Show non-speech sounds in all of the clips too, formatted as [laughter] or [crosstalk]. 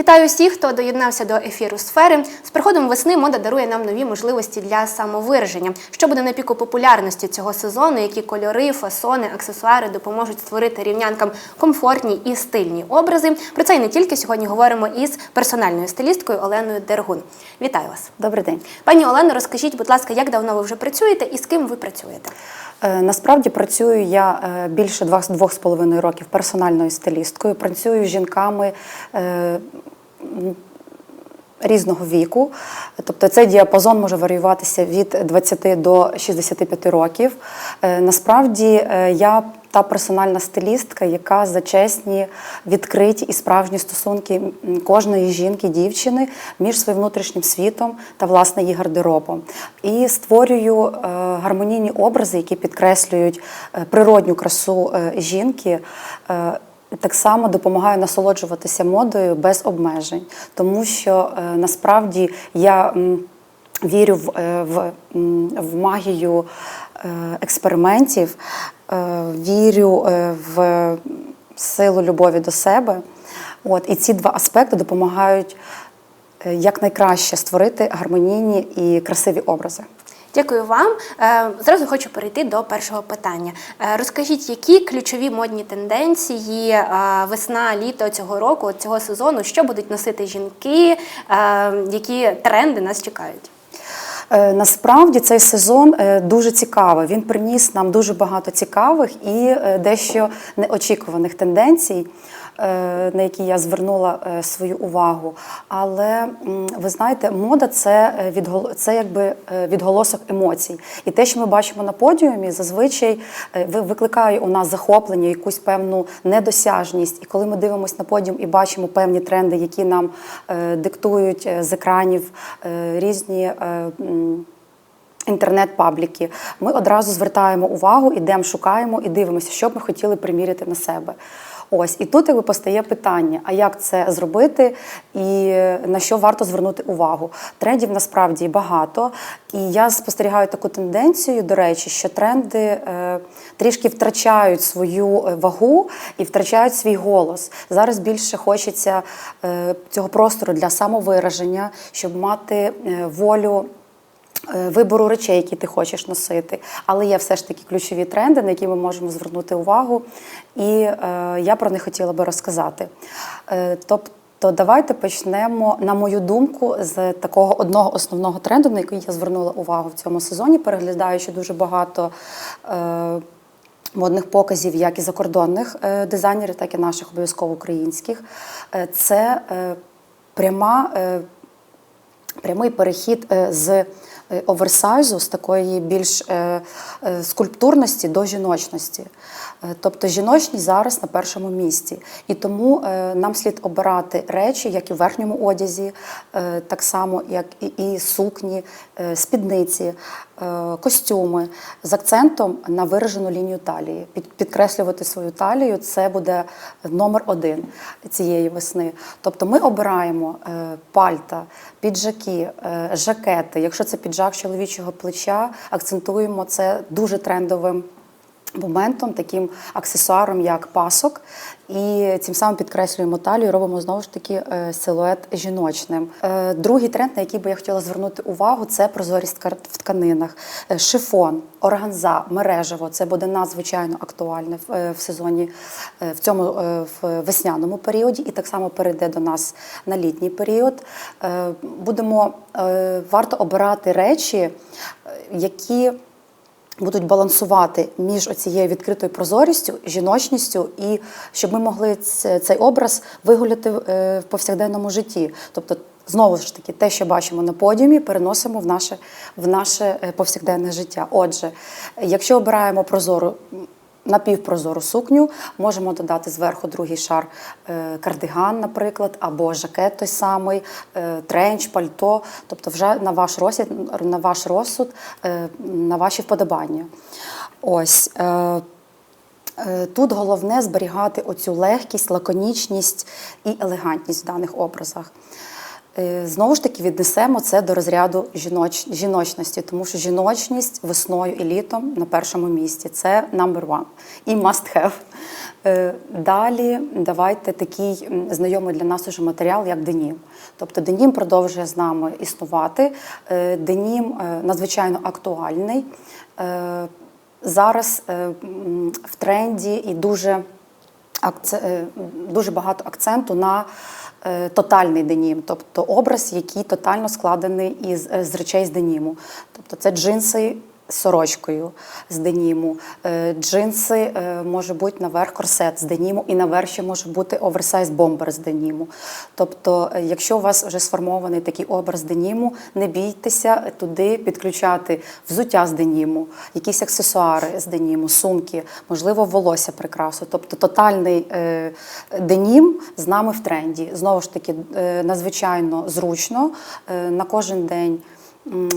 Вітаю всіх, хто доєднався до ефіру сфери. З приходом весни мода дарує нам нові можливості для самовираження. Що буде на піку популярності цього сезону, які кольори, фасони, аксесуари допоможуть створити рівнянкам комфортні і стильні образи. Про це і не тільки сьогодні говоримо із персональною стилісткою Оленою Дергун. Вітаю вас, Добрий день. пані Олено. Розкажіть, будь ласка, як давно ви вже працюєте і з ким ви працюєте? Е, Насправді працюю я е, більше двох з половиною років персональною стилісткою. Працюю з жінками е, різного віку. Тобто цей діапазон може варіюватися від 20 до 65 років. Насправді я та персональна стилістка, яка за чесні, відкриті і справжні стосунки кожної жінки, дівчини між своїм внутрішнім світом та власне її гардеробом. І створюю е, гармонійні образи, які підкреслюють е, природню красу е, жінки. Так само допомагаю насолоджуватися модою без обмежень, тому що насправді я вірю в, в, в магію експериментів, е, вірю е, в силу любові до себе. От, і ці два аспекти допомагають е, якнайкраще створити гармонійні і красиві образи. Дякую вам. Е, Зразу хочу перейти до першого питання. Е, Розкажіть, які ключові модні тенденції е, весна, літо цього року, цього сезону, що будуть носити жінки, е, які тренди нас чекають? Е, Насправді цей сезон е, дуже цікавий. Він приніс нам дуже багато цікавих і е, дещо неочікуваних тенденцій, на які я звернула свою увагу. Але ви знаєте, мода це е, відгол... це якби відголосок емоцій. І те, що ми бачимо на подіумі, зазвичай ви- викликає у нас захоплення, якусь певну недосяжність. І коли ми дивимося на подіум і бачимо певні тренди, які нам диктують з екранів різні. Інтернет-пабліки, ми одразу звертаємо увагу, ідемо, шукаємо і дивимося, що б ми хотіли приміряти на себе. Ось і тут якби постає питання: а як це зробити, і на що варто звернути увагу? Трендів насправді багато, і я спостерігаю таку тенденцію, до речі, що тренди е, трішки втрачають свою е, вагу і втрачають свій голос. Зараз більше хочеться е, цього простору для самовираження, щоб мати е, волю. Е, Вибору речей, які ти хочеш носити, але є все ж таки ключові тренди, на які ми можемо звернути увагу, і е, я про них хотіла би розказати. Е, тобто, давайте почнемо, на мою думку, з такого одного основного тренду, на який я звернула увагу в цьому сезоні, переглядаючи дуже багато. Е, Модних показів, як і закордонних е, дизайнерів, так і наших обов'язково українських. Е, Це пряма прямий перехід з оверсайзу, з такої більш е, е, скульптурності до жіночності. Е, Тобто жіночність зараз на першому місці. І тому е, нам слід обирати речі, як і в верхньому одязі, е, так само, як і, сукні, е, спідниці, е, костюми з акцентом на виражену лінію талії. Підкреслювати свою талію це буде номер один цієї весни. Тобто ми обираємо е, пальта, піджаки, е, жакети. Якщо це піджак чоловічого плеча, акцентуємо це дуже трендовим. Моментом, таким аксесуаром, як пасок, і цим самим підкреслюємо талію, робимо знову ж таки е, силует жіночним. Е, Другий тренд, на який би я хотіла звернути увагу, це прозорість в тканинах. Е, Шифон, органза, мережево це буде надзвичайно актуальне в, сезоні в цьому в весняному періоді, і так само перейде до нас на літній період. Будемо варто обирати речі, які будуть балансувати між оцією відкритою прозорістю, жіночністю, і щоб ми могли цей образ вигуляти е, в повсякденному житті. Тобто, знову ж таки, те, що бачимо на подіумі, переносимо в наше, в наше е, повсякденне життя. Отже, якщо обираємо прозору. Напівпрозору сукню можемо додати зверху другий шар е, кардиган, наприклад, або жакет той самий, е, тренч, пальто. Тобто, вже на ваш розсуд, на ваш розсуд, е, на ваші вподобання. Ось. Тут головне зберігати оцю легкість, лаконічність і елегантність в даних образах. Е, Знову ж таки, віднесемо це до розряду жіноч... жіночності, тому що жіночність весною і літом на першому місці це number one і must have. Е, Далі давайте такий знайомий для нас уже матеріал, як денім. Тобто денім продовжує з нами існувати. Е, Денім надзвичайно актуальний. Зараз в тренді і дуже дуже багато акценту на тотальний денім, тобто образ, який тотально складений із е, з речей з деніму. Тобто це джинси сорочкою з деніму, е, джинси е, може бути наверх корсет з деніму, і наверх ще може бути оверсайз бомбер з деніму. Тобто, е, якщо у вас вже сформований такий образ деніму, не бійтеся туди підключати взуття з деніму, якісь аксесуари з деніму, сумки, можливо, волосся прикрасу. Тобто тотальний денім з нами в тренді. Знову ж таки, надзвичайно зручно на кожен день. М,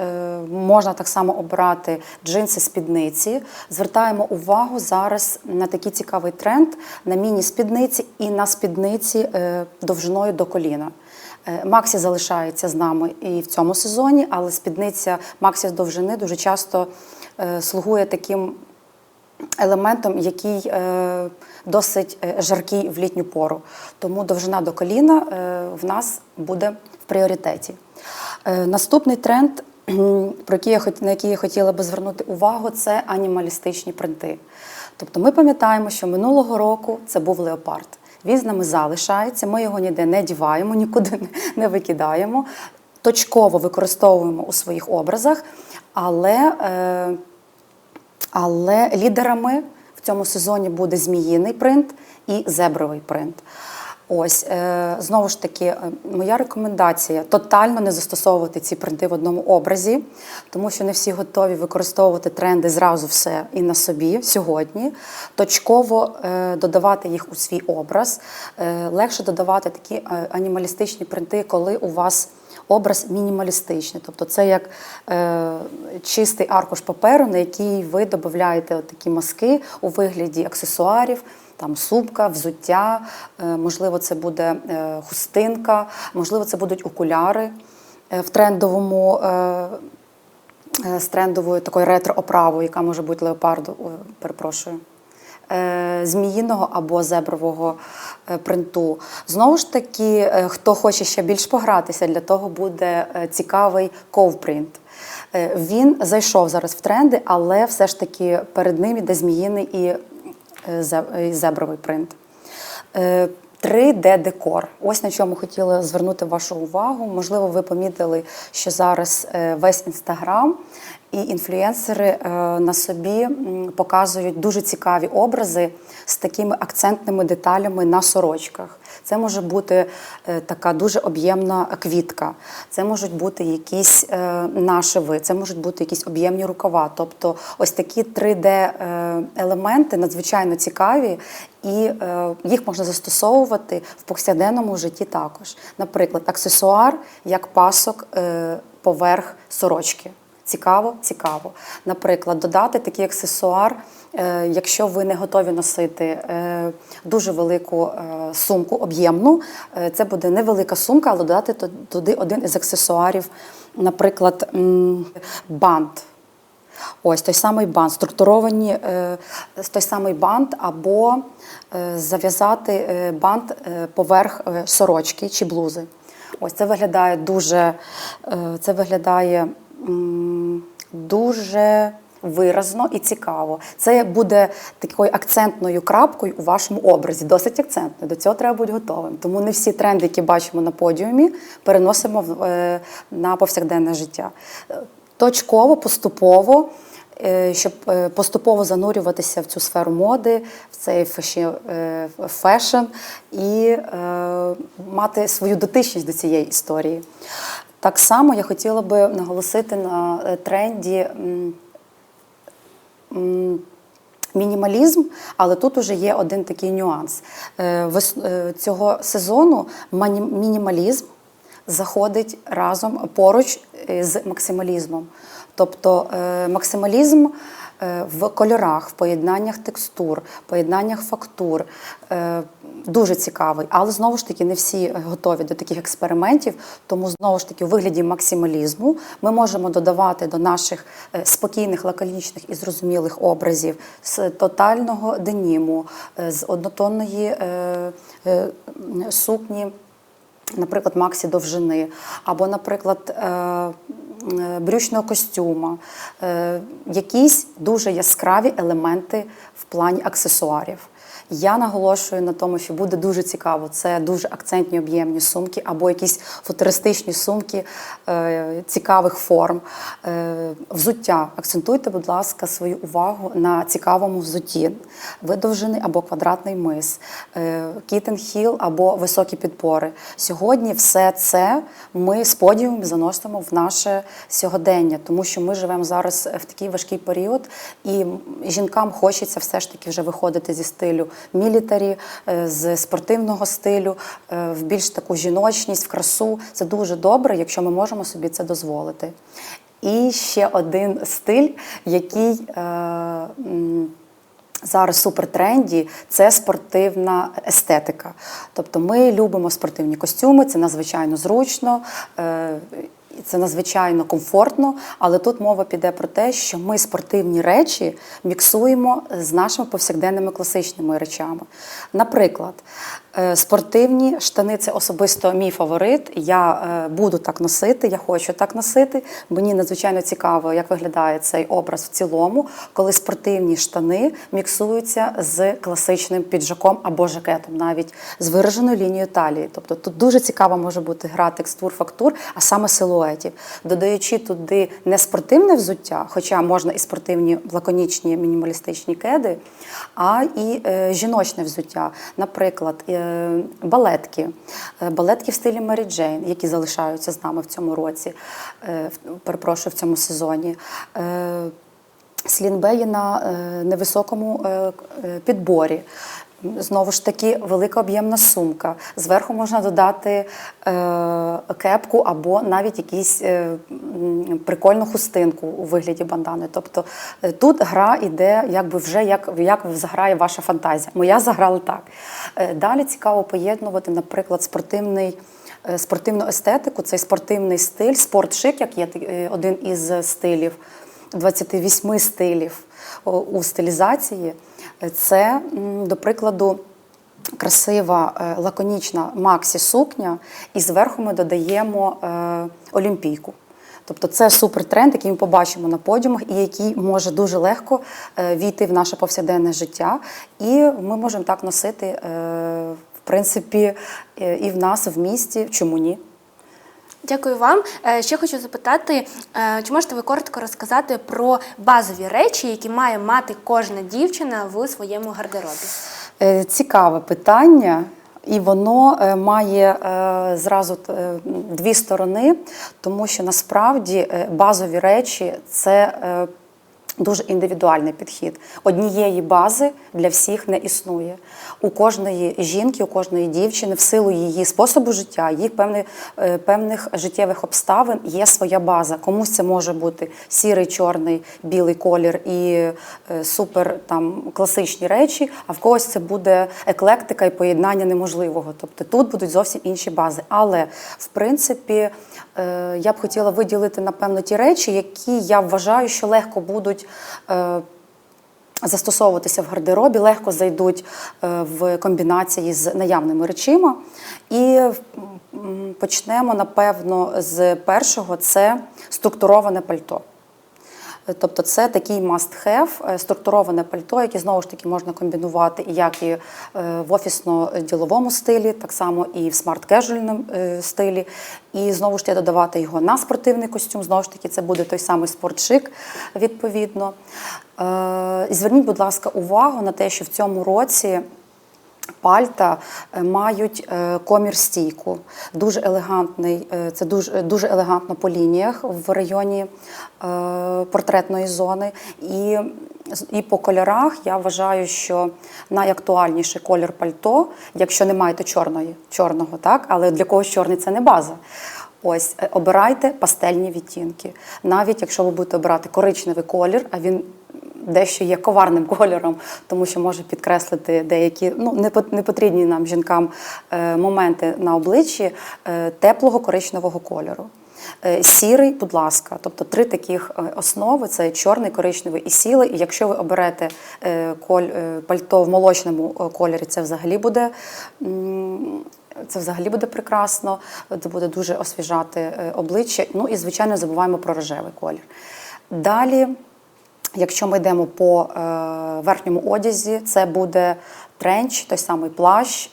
е, Можна так само обрати джинси спідниці. Звертаємо увагу зараз на такий цікавий тренд на міні-спідниці і на спідниці е, довжиною до коліна. Е, Максі залишається з нами і в цьому сезоні, але спідниця Максі з довжини дуже часто е, слугує таким елементом, який е, досить е, жаркий в літню пору. Тому довжина до коліна е, в нас буде пріоритеті. Е, Наступний тренд, про який я на який я хотіла би звернути увагу, це анімалістичні принти. Тобто ми пам'ятаємо, що минулого року це був леопард. Він з нами залишається, ми його ніде не діваємо, нікуди не- викидаємо. Точково використовуємо у своїх образах, але е, але лідерами в цьому сезоні буде зміїний принт і зебровий принт. Ось е, знову ж таки, е, моя рекомендація тотально не застосовувати ці принти в одному образі, тому що не всі готові використовувати тренди зразу все і на собі сьогодні. Точково е, додавати їх у свій образ. Легше додавати такі анімалістичні принти, коли у вас образ мінімалістичний. Тобто це як чистий аркуш паперу, на який ви додаєте такі маски у вигляді аксесуарів. Там сумка, взуття, е, можливо, це буде е, хустинка, можливо, це будуть окуляри е, в трендовому, з трендовою такою ретро-оправою, яка може бути леопарду, перепрошую, зміїного або зебрового принту. Знову ж таки, хто хоче ще більш погратися, для того буде цікавий ковпринт. Він зайшов зараз в тренди, але все ж таки перед ним іде зміїний і зебровий принт. Е, 3D-декор. Ось на чому хотіла звернути вашу увагу. Можливо, ви помітили, що зараз е, весь інстаграм і інфлюенсери е, на собі показують дуже цікаві образи з такими акцентними деталями на сорочках. Це може бути е, така дуже об'ємна квітка, це можуть бути якісь е, нашиви, це можуть бути якісь об'ємні рукава. Тобто, ось такі 3D-елементи надзвичайно цікаві, і е, їх можна застосовувати в повсякденному житті також. Наприклад, аксесуар як пасок е, поверх сорочки. Цікаво, цікаво. Наприклад, додати такий аксесуар, е, якщо ви не готові носити е, дуже велику е, сумку, об'ємну, це буде невелика сумка, але додати туди один із аксесуарів, наприклад, бант. Ось той самий бант, структуровані той самий бант, або зав'язати бант поверх сорочки чи блузи. Ось це виглядає дуже, це виглядає дуже виразно і цікаво. Це буде такою акцентною крапкою у вашому образі, досить акцентною. До цього треба бути готовим. Тому не всі тренди, які бачимо на подіумі, переносимо е, на повсякденне життя. Точково, поступово, е, щоб е, поступово занурюватися в цю сферу моди, в цей фешн і мати свою дотичність до цієї історії. Так само я хотіла би наголосити на е, тренді. Мінімалізм, але тут уже є один такий нюанс. Е, е, Цього сезону мінімалізм заходить разом поруч з максималізмом. Тобто максималізм в кольорах, в поєднаннях текстур, поєднаннях фактур. Е, Дуже цікавий, але знову ж таки не всі готові до таких експериментів. Тому знову ж таки у вигляді максималізму ми можемо додавати до наших е, спокійних, лаконічних і зрозумілих образів з тотального деніму, е, з однотонної е, е, сукні наприклад, максі довжини, або, наприклад, е, е, брючного костюма, е, якісь дуже яскраві елементи в плані аксесуарів. Я наголошую на тому, що буде дуже цікаво. Це дуже акцентні об'ємні сумки або якісь футуристичні сумки е, цікавих форм. Е, взуття. Акцентуйте, будь ласка, свою увагу на цікавому взутті. Видовжений або квадратний мис, е, хіл або високі підпори. Сьогодні все це ми з подіумом заносимо в наше сьогодення, тому що ми живемо зараз в такий важкий період, і жінкам хочеться все ж таки вже виходити зі стилю мілітарі, е, з спортивного стилю, е, в більш таку жіночність, в красу. Це дуже добре, якщо ми можемо собі це дозволити. І ще один стиль, який е, зараз супертренді, це спортивна естетика. Тобто ми любимо спортивні костюми, це надзвичайно зручно. Це надзвичайно комфортно, але тут мова піде про те, що ми спортивні речі міксуємо з нашими повсякденними класичними речами. Наприклад, е, спортивні штани це особисто мій фаворит. Я е, буду так носити, я хочу так носити. Мені надзвичайно цікаво, як виглядає цей образ в цілому, коли спортивні штани міксуються з класичним піджаком або жакетом, навіть з вираженою лінією талії. Тобто тут дуже цікава може бути гра текстур, фактур, а саме силуетів. Додаючи туди не спортивне взуття, хоча можна і спортивні лаконічні мінімалістичні кеди, а і е, жіночне взуття. Наприклад, е, балетки, Е, балетки в стилі Мері Джейн, які залишаються з нами в цьому році, е, перепрошую, в цьому сезоні. Е, слінбеї на е, невисокому е, е, підборі. Знову ж таки, велика об'ємна сумка. Зверху можна додати е, кепку або навіть якусь е, прикольну хустинку у вигляді бандани. Тобто е, тут гра йде якби вже як, як заграє ваша фантазія. Моя заграла так. Е, далі цікаво поєднувати, наприклад, спортивний. е, Спортивну естетику, цей спортивний стиль, спортшик, як є один із стилів, 28 стилів у стилізації. Це, до прикладу, красива е, лаконічна максі сукня, і зверху ми додаємо е, олімпійку. Тобто це супертренд, який ми побачимо на подіумах, і який може дуже легко е, війти в наше повсякденне життя. І ми можемо так носити, в принципі, і в нас в місті. Чому ні? Дякую вам. Е, Ще хочу запитати, е, чи можете ви коротко розказати про базові речі, які має мати кожна дівчина в своєму гардеробі? Е, Цікаве питання, і воно має зразу дві сторони, тому що насправді базові речі це. Дуже індивідуальний підхід. Однієї бази для всіх не існує. У кожної жінки, у кожної дівчини, в силу її способу життя, їх певних, е, певних життєвих обставин є своя база. Комусь це може бути сірий, чорний, білий колір і е, супер там класичні речі, а в когось це буде еклектика і поєднання неможливого. Тобто тут будуть зовсім інші бази. Але в принципі я б хотіла виділити напевно ті речі, які я вважаю, що легко будуть. е, Застосовуватися в гардеробі легко зайдуть е, в комбінації з наявними речима. І почнемо, напевно, з першого це структуроване пальто. Е, Тобто це такий must-have, е, структуроване пальто, яке знову ж таки можна комбінувати як і е, в офісно-діловому стилі, так само і в смарт-кежуальному стилі. І знову ж таки додавати його на спортивний костюм. Знову ж таки, це буде той самий спортшик, відповідно. Е, зверніть, будь ласка, увагу на те, що в цьому році. Пальта е, мають е, комір стійку, дуже елегантний. е, Це дуже дуже елегантно по лініях в районі портретної зони. І, і по кольорах я вважаю, що найактуальніший колір пальто, якщо не маєте чорної, чорного, так, але для когось чорний це не база. Ось обирайте пастельні відтінки. Навіть якщо ви будете обирати коричневий колір, а він дещо є коварним [laughs] кольором, тому що може підкреслити деякі ну, непо- непотрібні нам жінкам е, моменти на обличчі е, теплого коричневого кольору. Е, Сірий, будь ласка, тобто три таких основи: це чорний, коричневий і сілий. І якщо ви оберете коль, пальто в молочному кольорі, це взагалі буде. Це взагалі буде прекрасно, це буде дуже освіжати обличчя. Ну і звичайно забуваємо про рожевий колір. Далі, якщо ми йдемо по е, верхньому одязі, це буде тренч, той самий плащ.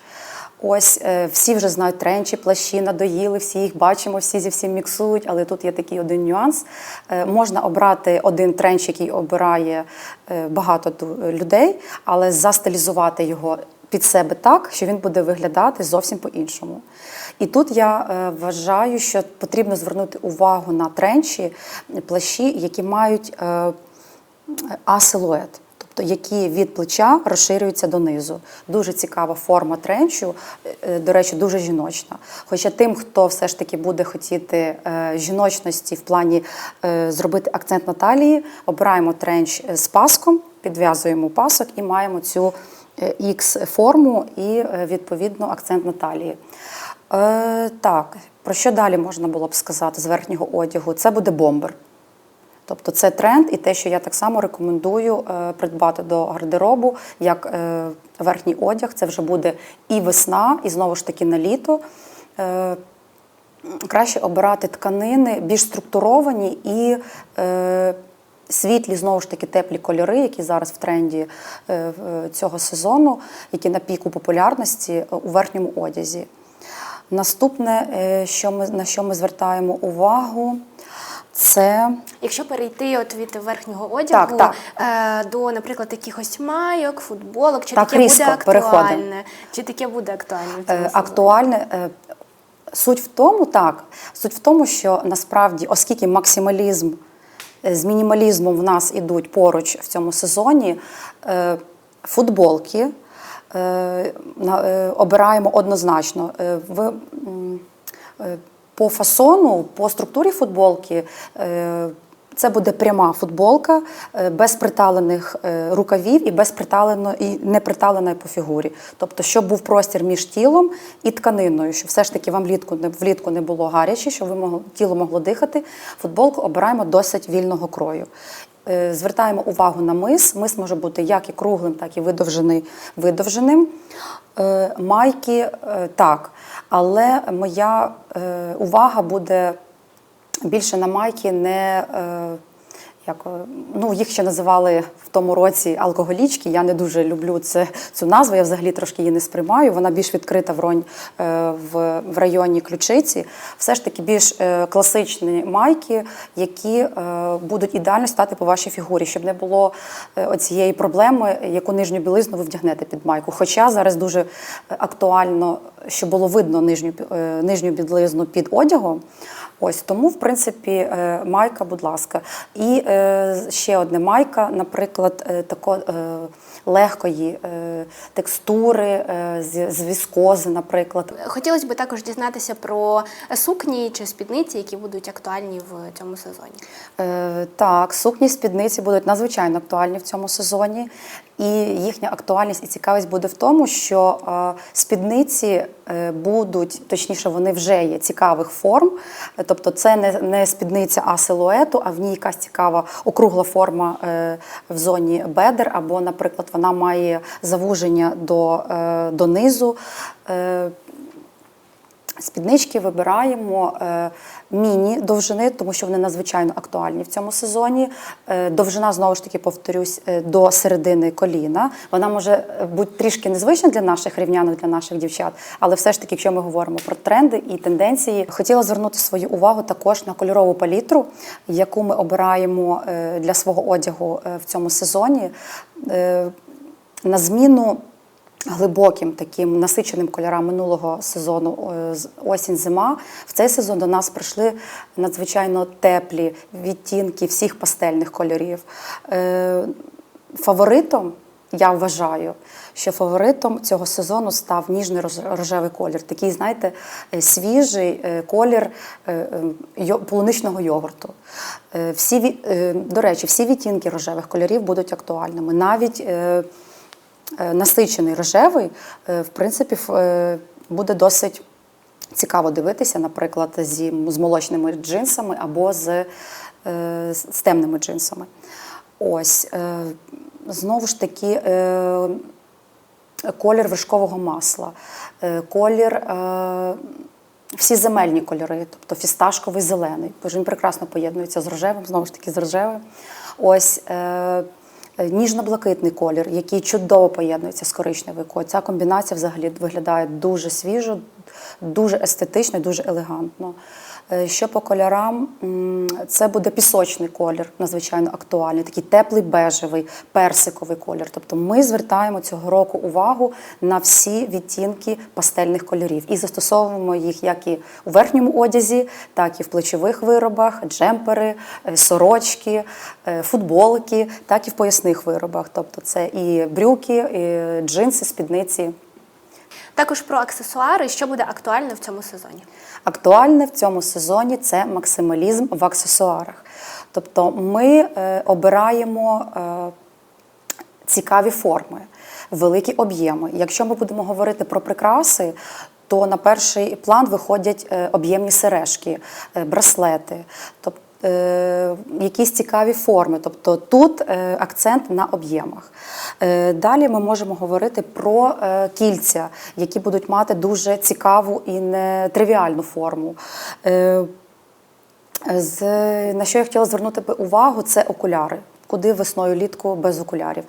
Ось е, всі вже знають тренчі, плащі надоїли, всі їх бачимо, всі зі всім міксують, але тут є такий один нюанс. Е, можна обрати один тренч, який обирає багато людей, але застилізувати його під себе так, що він буде виглядати зовсім по-іншому. І тут я вважаю, що потрібно звернути увагу на тренчі, плащі, які мають асилует. Тобто які від плеча розширюються донизу. Дуже цікава форма тренчу, е, до речі, дуже жіночна. Хоча тим, хто все ж таки буде хотіти е, жіночності в плані е, зробити акцент на талії, обираємо тренч з паском, підв'язуємо пасок і маємо цю X-форму і е, відповідно акцент на талії. Е, Так, про що далі можна було б сказати з верхнього одягу? Це буде бомбер. Тобто це тренд, і те, що я так само рекомендую е, придбати до гардеробу як е, верхній одяг. Це вже буде і весна, і знову ж таки на літо. Е, краще обирати тканини більш структуровані і світлі, знову ж таки, теплі кольори, які зараз в тренді цього сезону, які на піку популярності у верхньому одязі. Наступне, що ми, на що ми звертаємо увагу, це Якщо перейти от від верхнього одягу Так, Е, до, наприклад, якихось майок, футболок, чи Так, таке різко буде переходимо. актуальне? Чи таке буде актуальне Е, актуальне. е, Суть в тому, так, суть в тому, що насправді, оскільки максималізм е, з мінімалізмом в нас ідуть поруч в цьому сезоні, е, футболки е, е, обираємо однозначно. Е, В, е, по фасону, по структурі футболки. е, Це буде пряма футболка е, без приталених е, рукавів і без приталено і не приталеної по фігурі. Тобто, щоб був простір між тілом і тканиною, щоб все ж таки вам влітку не влітку не було гаряче, щоб ви могло, тіло могло дихати. Футболку обираємо досить вільного крою. Е, Звертаємо увагу на мис. Мис може бути як і круглим, так і видовжений, видовженим. Е, Майки е, так, але моя увага буде більше на майки не. Як, е, ну, їх ще називали в тому році алкоголічки. Я не дуже люблю це, цю назву. Я взагалі трошки її не сприймаю. Вона більш відкрита в, ронь, е, в, в районі ключиці. Все ж таки більш е, класичні майки, які будуть ідеально стати по вашій фігурі, щоб не було оцієї проблеми, яку нижню білизну ви вдягнете під майку. Хоча зараз дуже актуально, щоб було видно нижню, нижню білизну під одягом. Ось тому, в принципі, е, майка, будь ласка. І е, ще одне майка, наприклад, е, тако, легкої текстури, з, віскози, наприклад. Хотілося б також дізнатися про сукні чи спідниці, які будуть актуальні в цьому сезоні. Так, сукні спідниці будуть надзвичайно актуальні в цьому сезоні. І їхня актуальність і цікавість буде в тому, що е, спідниці е, будуть, точніше, вони вже є цікавих форм. Тобто, це не, не спідниця а силуету, а в ній якась цікава округла форма е, в зоні бедер, або, наприклад, вона має завуження до, до низу. Е, Спіднички вибираємо е, міні довжини, тому що вони надзвичайно актуальні в цьому сезоні. Е, довжина, знову ж таки, повторюсь, е, до середини коліна. Вона може е, бути трішки незвична для наших рівнянок, для наших дівчат, але все ж таки, якщо ми говоримо про тренди і тенденції, хотіла звернути свою увагу також на кольорову палітру, яку ми обираємо е, для свого одягу е, в цьому сезоні. Е, На зміну глибоким таким насиченим кольорам минулого сезону осінь-зима. В цей сезон до нас прийшли надзвичайно теплі відтінки всіх пастельних кольорів. Е, Фаворитом я вважаю, що фаворитом цього сезону став ніжний рожевий колір. Такий, знаєте, е, свіжий е, колір полуничного йогурту. Всі, до речі, всі відтінки рожевих кольорів будуть актуальними. Навіть насичений рожевий, е, в принципі, е, буде досить цікаво дивитися, наприклад, зі, з молочними джинсами або з, е, з темними джинсами. Ось, е, знову ж таки, е, колір вершкового масла, е, колір. Е, всі земельні кольори, тобто фісташковий зелений, бо він прекрасно поєднується з рожевим, знову ж таки з рожевим. Ось е, е, ніжно-блакитний колір, який чудово поєднується з коричневою. Ця комбінація взагалі виглядає дуже свіжо, дуже естетично, дуже елегантно. Е, Що по кольорам, це буде пісочний колір, надзвичайно актуальний, такий теплий бежевий, персиковий колір. Тобто ми звертаємо цього року увагу на всі відтінки пастельних кольорів і застосовуємо їх як і у верхньому одязі, так і в плечових виробах, джемпери, е, сорочки, е, футболки, так і в поясних виробах. Тобто це і брюки, і джинси, спідниці. Також про аксесуари, що буде актуально в цьому сезоні. Актуальне в цьому сезоні це максималізм в аксесуарах. Тобто ми е, обираємо е, цікаві форми, великі об'єми. Якщо ми будемо говорити про прикраси, то на перший план виходять е, об'ємні сережки, е, браслети. Тобто якісь цікаві форми, тобто тут е, акцент на об'ємах. Е, Далі ми можемо говорити про е, кільця, які будуть мати дуже цікаву і нетривіальну форму. Е, на що я хотіла звернути увагу, це окуляри. Куди весною літку без окулярів.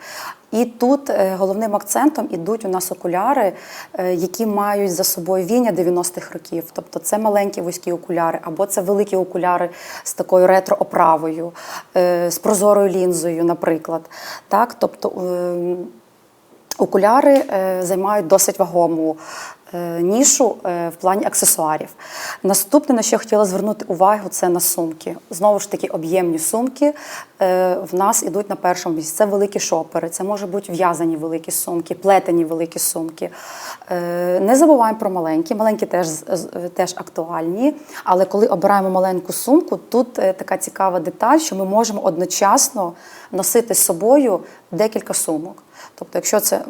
І тут е, головним акцентом ідуть у нас окуляри, е, які мають за собою віння 90-х років. Тобто це маленькі вузькі окуляри, або це великі окуляри з такою ретро-оправою, е, з прозорою лінзою, наприклад. Так, тобто, е, Окуляри займають досить вагому нішу е, в плані аксесуарів. Наступне, на що я хотіла звернути увагу, це на сумки. Знову ж таки, об'ємні сумки е, в нас ідуть на першому місці. Це великі шопери, це можуть бути в'язані великі сумки, плетені великі сумки. Е, Не забуваємо про маленькі. Маленькі теж, теж актуальні. Але коли обираємо маленьку сумку, тут е, така цікава деталь, що ми можемо одночасно носити з собою декілька сумок. Тобто, якщо це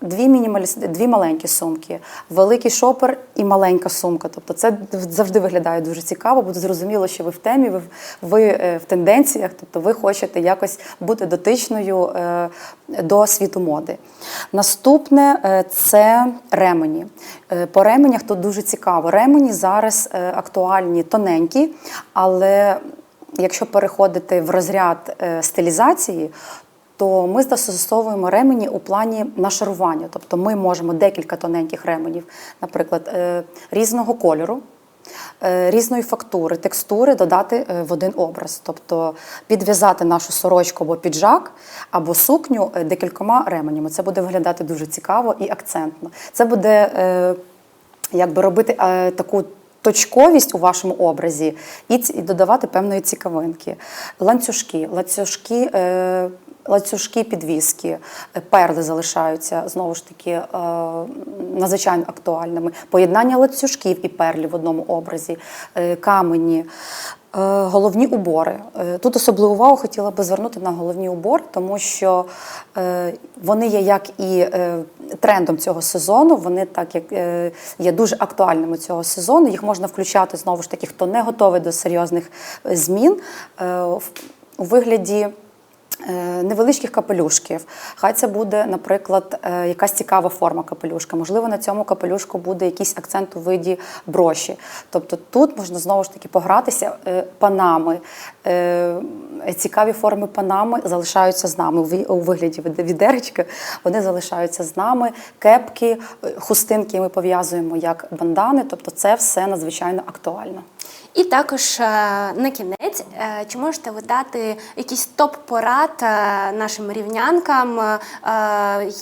дві мінімаліс... дві маленькі сумки, великий шопер і маленька сумка. Тобто це завжди виглядає дуже цікаво, буде зрозуміло, що ви в темі, ви, ви е, в тенденціях, тобто ви хочете якось бути дотичною е, до світу моди. Наступне е, це ремені. По ременях тут дуже цікаво. Ремені зараз актуальні тоненькі, але якщо переходити в розряд стилізації, то ми застосовуємо ремені у плані нашарування. Тобто ми можемо декілька тоненьких ременів, наприклад, е, різного кольору. е, Різної фактури, текстури додати е, в один образ, тобто підв'язати нашу сорочку або піджак, або сукню декількома ременями. Це буде виглядати дуже цікаво і акцентно. Це буде якби робити таку точковість у вашому образі і додавати певної цікавинки. Ланцюжки, ланцюжки. Ланцюжки, підвіски, е, перли залишаються знову ж таки е, надзвичайно актуальними. Поєднання ланцюжків і перлів в одному образі, е, камені, головні убори. Тут особливу увагу хотіла би звернути на головні убори, тому що вони є як і трендом цього сезону, вони так як є дуже актуальними цього сезону. Їх можна включати знову ж таки, хто не готовий до серйозних змін у вигляді. Е, Невеличких капелюшків. Хай це буде, наприклад, е, якась цікава форма капелюшка. Можливо, на цьому капелюшку буде якийсь акцент у виді броші. Тобто тут можна знову ж таки погратися е, панами. Цікаві форми панами залишаються з нами у вигляді від- відеречки. Вони залишаються з нами. Кепки, хустинки ми пов'язуємо як бандани. Тобто, це все надзвичайно актуально. І також е, на кінець, е, чи можете ви дати якийсь топ-порад е, нашим рівнянкам,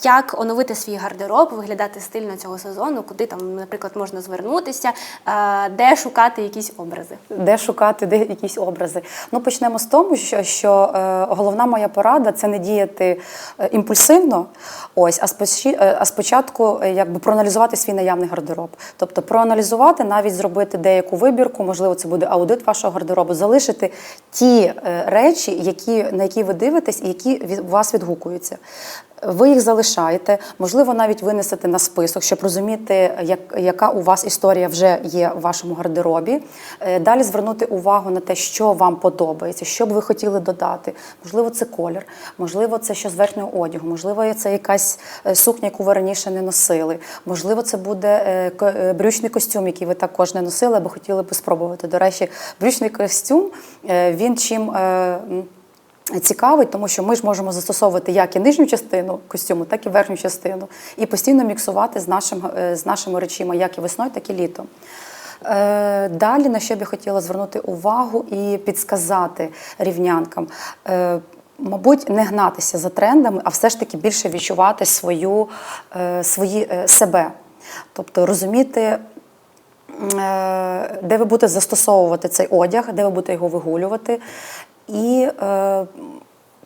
як оновити свій гардероб, виглядати стильно цього сезону, куди там, наприклад, можна звернутися, де шукати якісь образи? де шукати, де якісь образи. Ну почнемо з того, що, що головна моя порада це не діяти імпульсивно. Ось, а, спочатку якби проаналізувати свій наявний гардероб. Тобто проаналізувати, навіть зробити деяку вибірку, можливо, це буде аудит вашого гардеробу, залишити ті е, речі, які, на які ви дивитесь і які від вас відгукуються. Ви їх залишаєте, можливо, навіть винесете на список, щоб розуміти, як, яка у вас історія вже є в вашому гардеробі. Е, Далі звернути увагу на те, що вам подобається, що б ви хотіли додати. Можливо, це колір, можливо, це щось з верхнього одягу, можливо, це якась е, сукня, яку ви раніше не носили. Можливо, це буде е, брючний костюм, який ви також не носили, або хотіли би спробувати. До речі, брючний костюм він чим. М, цікавий, тому що ми ж можемо застосовувати як і нижню частину костюму, так і верхню частину, і постійно міксувати з, нашим, е, з нашими речима, як і весною, так і літом. Е, Далі на що б я хотіла звернути увагу і підсказати рівнянкам. Е, Мабуть, не гнатися за трендами, а все ж таки більше відчувати свою, свої, себе. Тобто розуміти, де ви будете застосовувати цей одяг, де ви будете його вигулювати, і е,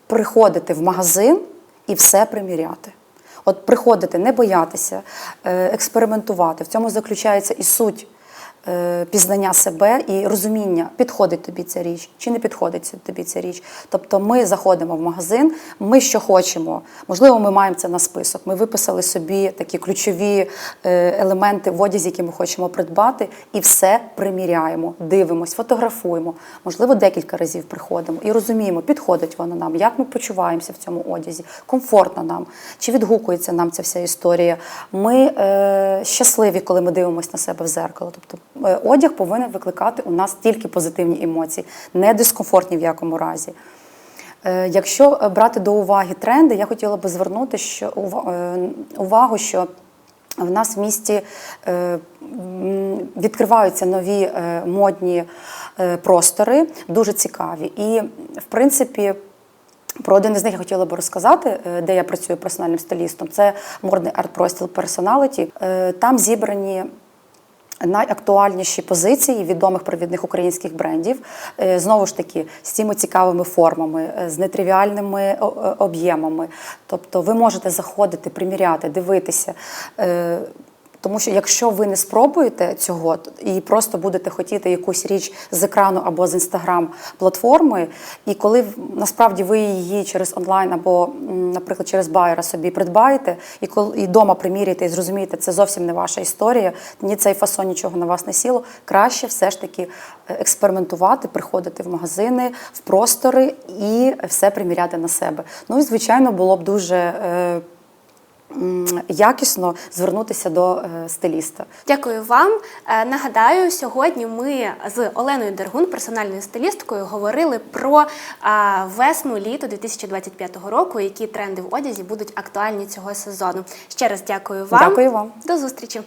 приходити в магазин і все приміряти. От приходити, не боятися, е, експериментувати. В цьому заключається і суть пізнання себе і розуміння, підходить тобі ця річ чи не підходить тобі ця річ. Тобто ми заходимо в магазин, ми що хочемо. Можливо, ми маємо це на список. Ми виписали собі такі ключові е, елементи в одязі, які ми хочемо придбати, і все приміряємо, дивимось, фотографуємо. Можливо, декілька разів приходимо і розуміємо, підходить воно нам, як ми почуваємося в цьому одязі, комфортно нам, чи відгукується нам ця вся історія. Ми е, щасливі, коли ми дивимося на себе в зеркало. Тобто е, одяг повинен викликати у нас тільки позитивні емоції, не дискомфортні в якому разі. Е, Якщо е, брати до уваги тренди, я хотіла би звернути що, е, увагу, що в нас в місті е, відкриваються нові е, модні е, простори, дуже цікаві. І, в принципі, про один із них я хотіла би розказати, е, де я працюю персональним стилістом. Це модний арт-простіл. Е, Там зібрані найактуальніші позиції відомих провідних українських брендів. Е, Знову ж таки, з цими цікавими формами, е, з нетривіальними о- об'ємами. Тобто ви можете заходити, приміряти, дивитися. Е, Тому що якщо ви не спробуєте цього і просто будете хотіти якусь річ з екрану або з інстаграм-платформи, і коли насправді ви її через онлайн або, наприклад, через байера собі придбаєте, і коли і дома приміряєте і зрозумієте, це зовсім не ваша історія, ні цей фасон нічого на вас не сіло, краще все ж таки е, експериментувати, приходити в магазини, в простори і все приміряти на себе. Ну і звичайно, було б дуже. Е, Якісно звернутися до е, стиліста. Дякую вам. Е, Нагадаю, сьогодні ми з Оленою Дергун, персональною стилісткою, говорили про а, весну літо 2025 року, які тренди в одязі будуть актуальні цього сезону. Ще раз дякую вам. Дякую вам. До зустрічі.